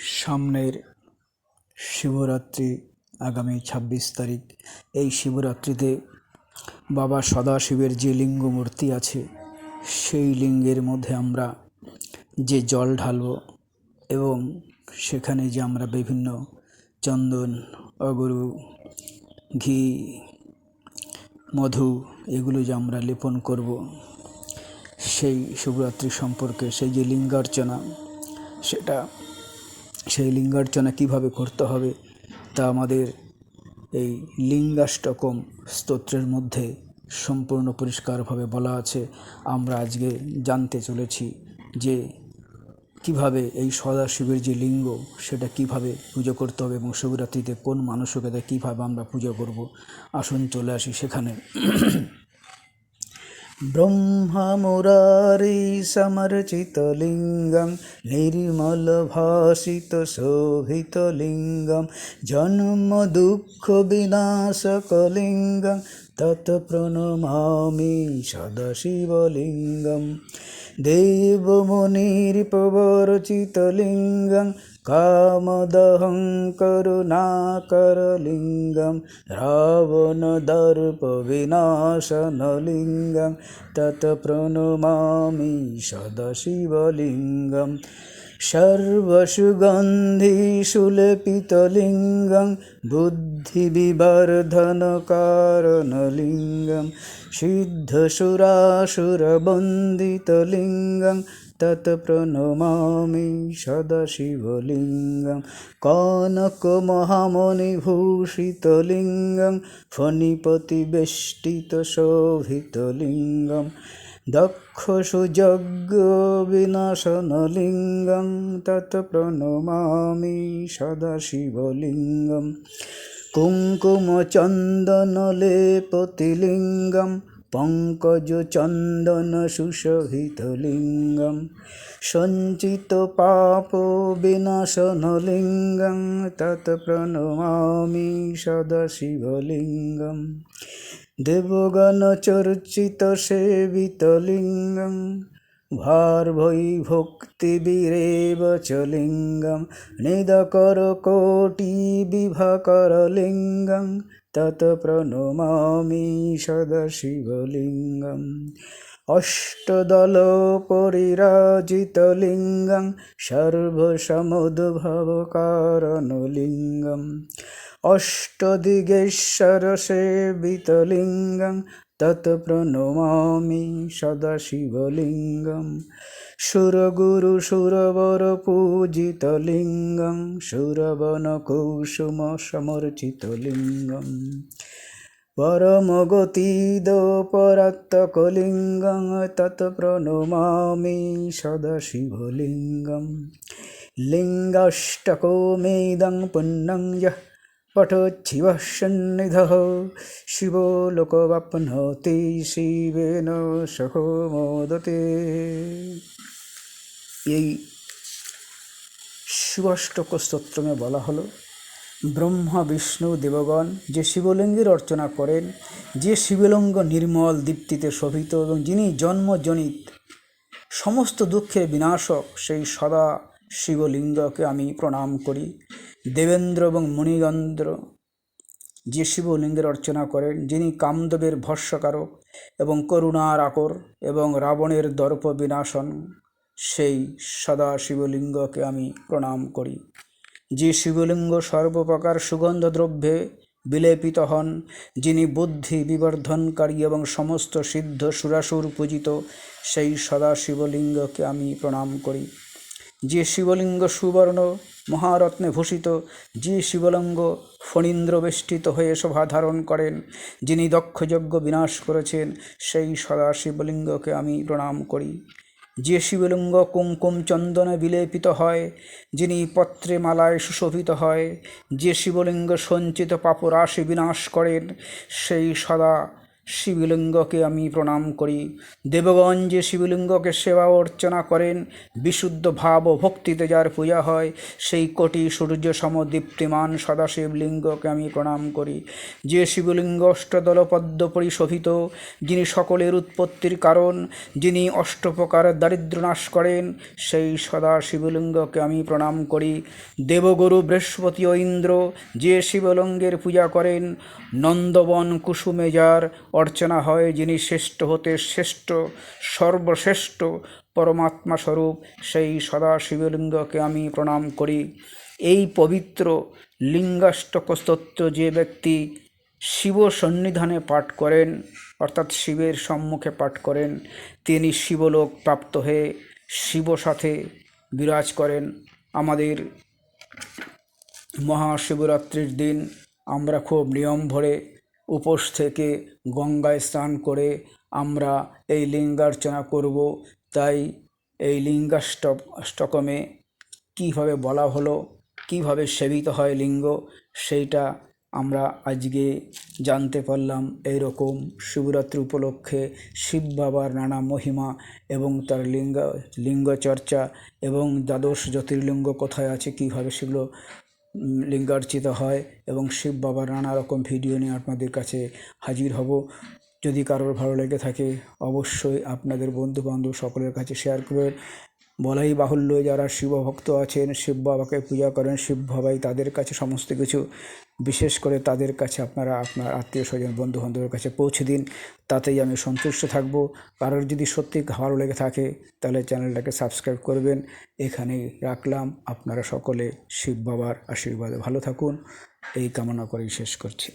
সামনের শিবরাত্রি আগামী ছাব্বিশ তারিখ। এই শিবরাত্রিতে বাবা সদাশিবের যে লিঙ্গ মূর্তি আছে, সেই লিঙ্গের মধ্যে আমরা যে জল ঢালব এবং সেখানে যে আমরা বিভিন্ন চন্দন, অগরু, ঘি, মধু এগুলো যে আমরা লেপন করব, সেই শিবরাত্রি সম্পর্কে সেই যে লিঙ্গার্চনা, সেটা সেই লিঙ্গার্চনা কীভাবে করতে হবে তা আমাদের এই লিঙ্গাষ্টকম স্তোত্রের মধ্যে সম্পূর্ণ পরিষ্কারভাবে বলা আছে। আমরা আজকে জানতে চলেছি যে কীভাবে এই সদাশিবের যে লিঙ্গ, সেটা কীভাবে পুজো করতে হবে এবং শিবরাত্রিতে কোন মানসিকতা কীভাবে আমরা পুজো করব। আসুন চলে আসি সেখানে। ब्रह्ममुरारिसमर्चितलिङ्गं निर्मलभासितशोभितलिङ्गं जन्मदुःखविनाशकलिङ्गं तत्प्रणमामि सदाशिवलिङ्गं देवमुनिर्पवर्चितलिङ्गं कामदहं करुणाकरलिङ्गं रावणदर्पविनाशनलिङ्गं तत्प्रणमामि सदाशिवलिङ्गं सर्वसुगन्धिसुलेपितलिङ्गं बुद्धिविवर्धनकारणलिङ्गं सिद्धसुरासुरवन्दितलिङ्गं तत्प्रणमामि सदाशिवलिङ्गं দক্ষ সুযোগ্য বিনাশন লিঙ্গম তত প্রণমামি সদাশিবলিঙ্গম। কুঙ্কুমচন্দনলেপতিলিঙ্গম লিঙ্গম সঞ্চিত পাপ বিনাশন লিঙ্গম তত প্রণমামি সদাশিবলিঙ্গম। দেবগণ চর্চিত সেবিত লিঙ্গম ভার ভৈ ভক্তিবিরেব চ লিঙ্গম নিদকর কোটি বিভাকর লিঙ্গম, তত প্রণমামি সদাশিবলিঙ্গম অষ্টদল পরিরাজিত লিঙ্গম সর্বসমুদ্ভব কারণ লিঙ্গম অষ্টদিগেশ্বর সেবিতলিঙ্গম তত প্রণমামি সদাশিবলিঙ্গম। সুরগুরু সুরবর পূজিত লিঙ্গম সুরবন কুসুম সমর্চিতলিঙ্গম পরমগতিদপরাত্তকলিঙ্গং তত প্রণমামি সদাশিবলিঙ্গম। লিঙ্গষ্টকোমেদং পুণ্যং যঃ सन्निधः शिवो लोकवाप्नोति শিবেন সহ মোদতে এই শিবাষ্টক স্তোত্রমে বলা হলো ব্রহ্মা বিষ্ণু দেবগণ যে শিবলিঙ্গের অর্চনা করেন যে শিবলিঙ্গ নির্মল দীপ্তিতে শোভিত এবং যিনি জন্মজনিত সমস্ত দুঃখের বিনাশক সেই সদা শিবলিঙ্গকে আমি প্রণাম করি দেবেন্দ্র এবং মুনিগন্দ্র যে শিবলিঙ্গের অর্চনা করেন, যিনি কামদেবের ভস্যকারক এবং করুণার আকর এবং রাবণের দর্প বিনাশন, সেই সদা শিবলিঙ্গকে আমি প্রণাম করি। যে শিবলিঙ্গ সর্বপ্রকার সুগন্ধ দ্রব্যে বিলেপিত হন, যিনি বুদ্ধি বিবর্ধনকারী এবং সমস্ত সিদ্ধ সুরাসুর পূজিত, সেই সদা শিবলিঙ্গকে আমি প্রণাম করি। যে শিবলিঙ্গ সুবর্ণ মহারত্নে ভূষিত, যে শিবলিঙ্গ ফণীন্দ্র বেষ্টিত হয়ে শোভা ধারণ করেন, যিনি দক্ষযজ্ঞ বিনাশ করেছেন, সেই সদা শিবলিঙ্গকে আমি প্রণাম করি। যে শিবলিঙ্গ কুমকুম চন্দনে বিলেপিত হয়, যিনি পত্রে মালায় সুশোভিত হয়, যে শিবলিঙ্গ সঞ্চিত পাপরাশি বিনাশ করেন, সেই সদা শিবলিঙ্গকে আমি প্রণাম করি। দেবগণ যে শিবলিঙ্গকে সেবা অর্চনা করেন, বিশুদ্ধ ভাব ও ভক্তিতে যার পূজা হয়, সেই কোটি সূর্য সমদীপ্তিমান সদাশিব লিঙ্গকে আমি প্রণাম করি। যে শিবলিঙ্গ অষ্টদল পদ্ম পরিশোভিত, যিনি সকলের উৎপত্তির কারণ, যিনি অষ্টপ্রকার দারিদ্র নাশ করেন, সেই সদা শিবলিঙ্গকে আমি প্রণাম করি। দেবগুরু বৃহস্পতি ও ইন্দ্র যে শিবলিঙ্গের পূজা করেন, নন্দবন কুসুমে যার অর্চনা হয়, যিনি শ্রেষ্ঠ হতে শ্রেষ্ঠ, সর্বশ্রেষ্ঠ পরমাত্মা স্বরূপ, সেই সদা শিবলিঙ্গকে আমি প্রণাম করি। এই পবিত্র লিঙ্গাষ্টক স্তোত্র যে ব্যক্তি শিব সন্নিধানে পাঠ করেন, অর্থাৎ শিবের সম্মুখে পাঠ করেন, তিনি শিবলোক প্রাপ্ত হয়ে শিব সাথে বিরাজ করেন। আমাদের মহাশিবরাত্রির দিন আমরা খুব নিয়ম ভরে উপোস থেকে গঙ্গায় স্নান করে আমরা এই লিঙ্গার্চনা করব। তাই এই লিঙ্গাষ্টক, অষ্টকমে কীভাবে বলা হলো, কীভাবে সেবিত হয় লিঙ্গ, সেইটা আমরা আজকে জানতে পারলাম এইরকম শিবরাত্রি উপলক্ষে শিব বাবার নানা মহিমা এবং তার লিঙ্গ লিঙ্গ চর্চা এবং দ্বাদশ জ্যোতির্লিঙ্গ কোথায় আছে, কীভাবে সেগুলো লিঙ্গার্চিত হয় এবং শিব বাবার নানা রকম ভিডিও নিয়ে আপনাদের কাছে হাজির হব। যদি কারোর ভালো লেগে থাকে, অবশ্যই আপনাদের বন্ধুবান্ধব সকলের কাছে শেয়ার করবেন। বলাই বাহুল্য, যারা শিবভক্ত আছেন, শিব বাবাকে পূজা করেন, শিব বাবাই তাদের কাছে সমস্ত কিছু। বিশেষ করে তাদের কাছে আপনারা, আপনার আত্মীয় স্বজন বন্ধু বান্ধবের কাছে পৌঁছে দিন। তাতেই আমি সন্তুষ্ট থাকব। কারোর যদি সত্যি ভালো লেগে থাকে, তাহলে চ্যানেলটাকে সাবস্ক্রাইব করবেন। এখানেই রাখলাম। আপনারা সকলে শিব বাবার আশীর্বাদে ভালো থাকুন। এই কামনা করেই শেষ করছি।